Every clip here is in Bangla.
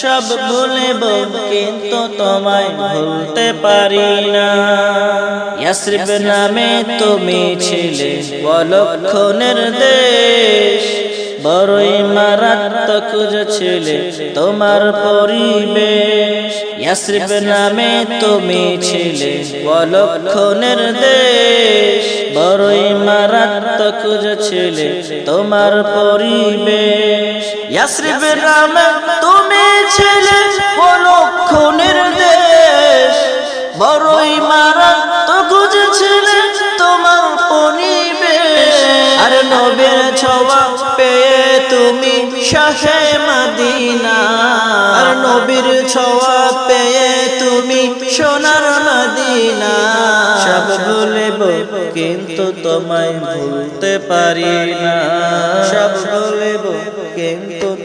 সব ভুলিব কিন্তু তোমায় ভুলতে পারি না। ইয়াসরিব নামে তুমি ছিলে বলক্ষণের দেশ, বড়ই মারাত্মক ছিলে তোমার পরিবেশ। ইয়াসরিব নামে তুমি ছিলে বলক্ষণের দেশ, বড়ই মারাত্মক ছিলে তোমার পরিবেশ। ইয়াসরিব নামে তুমি বড়ই তোমার পরিবেশ। আর নবীর ছোঁয়া পেয়ে তুমি শাহে মদিনা। আর নবীর ছোঁয়া পেয়ে তুমি সোনার মদিনা। সব কিন্তু তোমায় ভুলতে পারি না। সব ভুলেব কিন্তু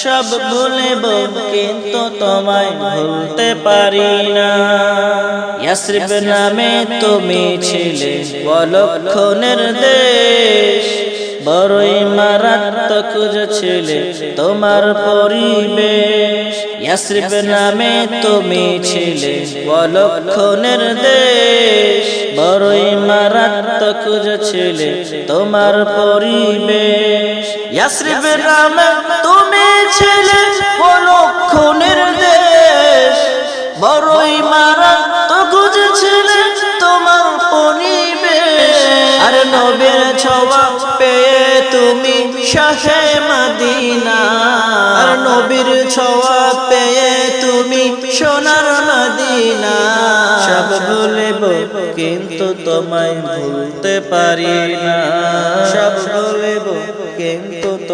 সব ভুলিব কিন্তু তোমায় ভুলতে পারি না। নামে তুমি ছিলে বলক্ষণের দেশ, বড়ই মারাত্মক ছিলে তোমার পরিবেশ। ইয়াসরিব নামে তুমি ছিলে বলক্ষণের দেশ, বড়ই মারাত্মক ছিলে তোমার পরিবেশ। ইয়াসরিব নামে তুমি ছিলে বলক্ষণের দেশ। বড়ই মারাত্মক ছিলে তোমার পরিবেশ। আর নবীর ছোঁয়া পেয়ে তুমি শাহে মদিনা। আর নবীর ছোঁয়া পেয়ে তুমি সোনার মদিনা। সব ভুলিব, কিন্তু তোমায় ভুলতে পারি না। সব ভুলিব, কিন্তু